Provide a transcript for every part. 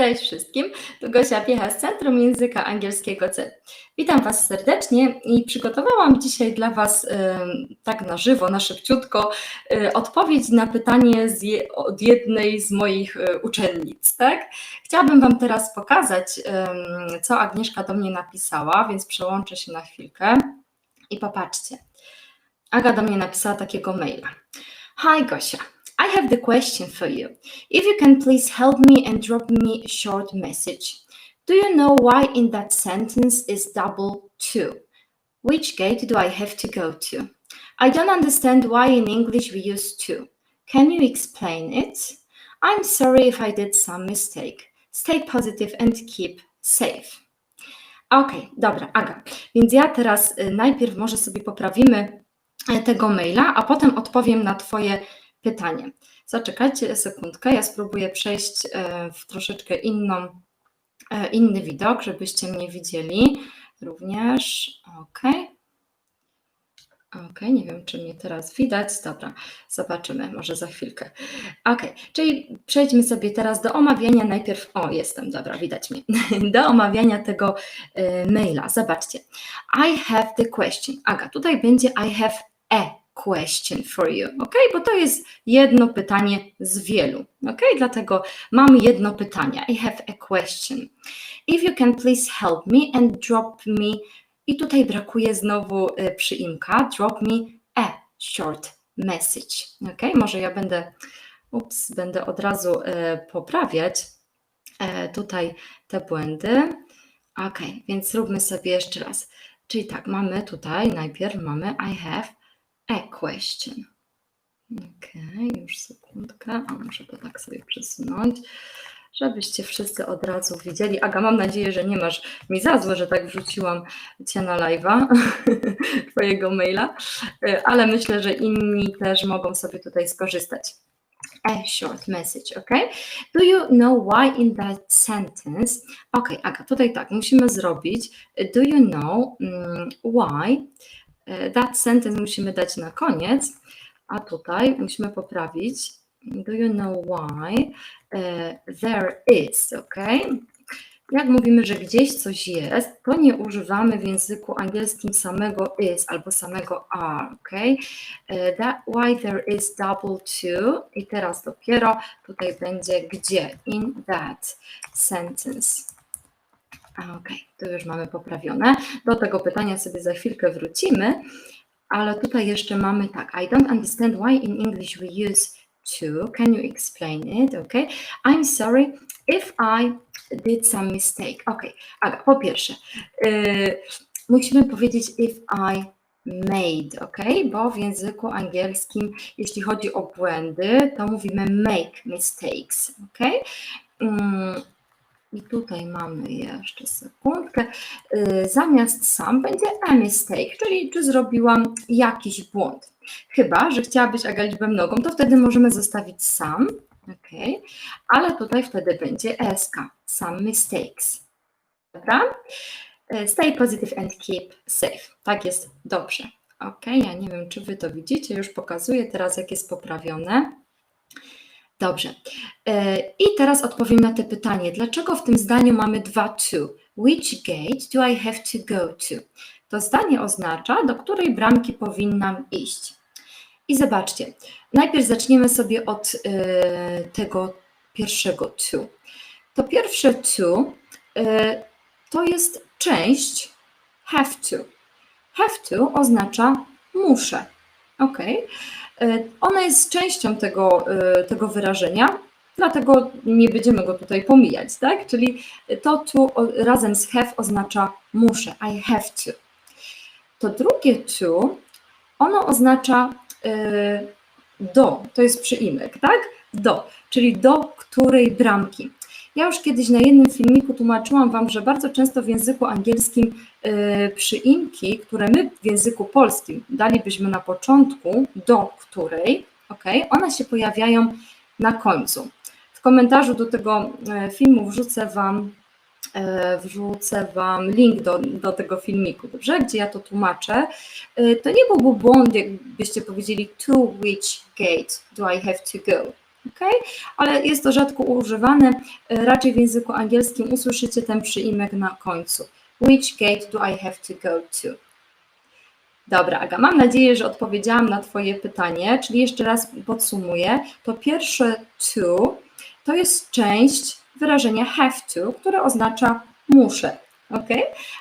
Cześć wszystkim, tu Gosia Piecha z Centrum Języka Angielskiego C. Witam Was serdecznie i przygotowałam dzisiaj dla Was tak na żywo, na szybciutko odpowiedź na pytanie od jednej z moich uczennic. Tak? Chciałabym Wam teraz pokazać, co Agnieszka do mnie napisała, więc przełączę się na chwilkę i popatrzcie. Aga do mnie napisała takiego maila. Hi Gosia, I have the question for you. If you can please help me and drop me a short message. Do you know why in that sentence is double to? Which gate do I have to go to? I don't understand why in English we use two. Can you explain it? I'm sorry if I did some mistake. Stay positive and keep safe. Okay, dobra, Aga. Więc ja teraz najpierw może sobie poprawimy tego maila, a potem odpowiem na Twoje pytanie. Zaczekajcie sekundkę, ja spróbuję przejść e, w troszeczkę inną, e, inny widok, żebyście mnie widzieli również. Ok. Ok, nie wiem, czy mnie teraz widać. Dobra, zobaczymy, może za chwilkę. Ok, czyli przejdźmy sobie teraz do omawiania najpierw. O, jestem, dobra, widać mnie. Do omawiania tego e, maila. Zobaczcie. I have the question. Aga, tutaj będzie I have a question for you, ok? Bo to jest jedno pytanie z wielu, ok? Dlatego mam jedno pytanie. I have a question. If you can please help me and drop me. I tutaj brakuje znowu y, przyimka. Drop me a short message, ok? Może ja będę, ups, będę od razu y, poprawiać y, tutaj te błędy. Ok, więc zróbmy sobie jeszcze raz. Czyli tak, mamy tutaj najpierw mamy I have a question. Ok, już sekundkę. A muszę to tak sobie przesunąć, żebyście wszyscy od razu widzieli. Aga, mam nadzieję, że nie masz mi za złe, że tak wrzuciłam Cię na live'a, Twojego maila, ale myślę, że inni też mogą sobie tutaj skorzystać. A short message, ok? Do you know why in that sentence? Ok, Aga, tutaj tak, musimy zrobić. Do you know um, why? E, that sentence musimy dać na koniec, a tutaj musimy poprawić. Do you know why e, there is, ok? Jak mówimy, że gdzieś coś jest, to nie używamy w języku angielskim samego is albo samego are, ok? E, that why there is double to i teraz dopiero tutaj będzie gdzie, in that sentence. Ok, to już mamy poprawione. Do tego pytania sobie za chwilkę wrócimy, ale tutaj jeszcze mamy tak. I don't understand why in English we use to. Can you explain it? Ok. I'm sorry if I did some mistake. Ok, Aga, po pierwsze, yy, musimy powiedzieć if I made, ok? Bo w języku angielskim, jeśli chodzi o błędy, to mówimy make mistakes, ok? Yy, i tutaj mamy jeszcze sekundkę. Y, zamiast sam będzie a mistake, czyli czy zrobiłam jakiś błąd. Chyba, że chciałabyś aga liczbę mnogą, to wtedy możemy zostawić sam, ok, ale tutaj wtedy będzie sk, some mistakes. Dobra? Y, stay positive and keep safe. Tak jest dobrze. Ok, ja nie wiem, czy Wy to widzicie, już pokazuję teraz, jak jest poprawione. Dobrze. E, I teraz odpowiem na te pytanie. Dlaczego w tym zdaniu mamy dwa to? Which gate do I have to go to? To zdanie oznacza, do której bramki powinnam iść. I zobaczcie, najpierw zaczniemy sobie od e, tego pierwszego to. To pierwsze to e, to jest część have to. Have to oznacza muszę. Ok. E, ona jest częścią tego, e, tego wyrażenia, dlatego nie będziemy go tutaj pomijać, tak? Czyli to tu razem z have oznacza muszę, I have to. To drugie to, ono oznacza e, do, to jest przyimek, tak? Do, czyli do której bramki. Ja już kiedyś na jednym filmiku tłumaczyłam Wam, że bardzo często w języku angielskim y, przyimki, które my w języku polskim dalibyśmy na początku, do której, ok, one się pojawiają na końcu. W komentarzu do tego e, filmu wrzucę Wam e, wrzucę Wam link do, do tego filmiku, dobrze? Gdzie ja to tłumaczę. E, to nie byłby błąd, jakbyście powiedzieli to which gate do I have to go? Ok? Ale jest to rzadko używane. E, Raczej w języku angielskim usłyszycie ten przyimek na końcu. Which gate do I have to go to? Dobra, Aga, mam nadzieję, że odpowiedziałam na Twoje pytanie, czyli jeszcze raz podsumuję. To pierwsze to to jest część wyrażenia have to, które oznacza muszę, ok?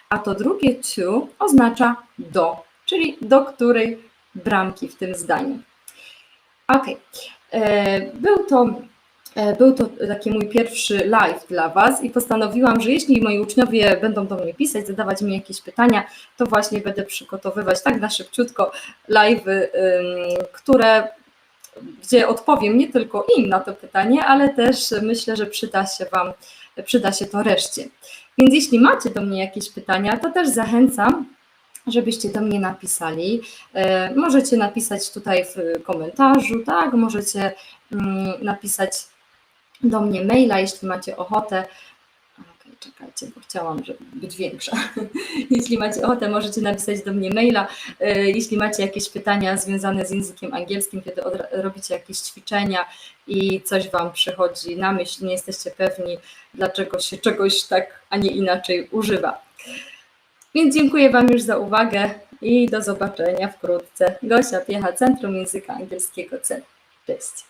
A to drugie to oznacza do, czyli do której bramki w tym zdaniu. Ok, e, był to, e, był to taki mój pierwszy live dla Was i postanowiłam, że jeśli moi uczniowie będą do mnie pisać, zadawać mi jakieś pytania, to właśnie będę przygotowywać tak na szybciutko live'y, ym, które gdzie odpowiem nie tylko im na to pytanie, ale też myślę, że przyda się Wam, przyda się to reszcie. Więc jeśli macie do mnie jakieś pytania, to też zachęcam, żebyście do mnie napisali. E, Możecie napisać tutaj w komentarzu, tak, możecie mm, napisać do mnie maila, jeśli macie ochotę. Czekajcie, bo chciałam żeby być większa. jeśli macie ochotę, możecie napisać do mnie maila. E, Jeśli macie jakieś pytania związane z językiem angielskim, kiedy robicie jakieś ćwiczenia i coś Wam przychodzi na myśl, nie jesteście pewni, dlaczego się czegoś tak, a nie inaczej używa. Więc dziękuję Wam już za uwagę i do zobaczenia wkrótce. Gosia Piecha, Centrum Języka Angielskiego C. Cześć.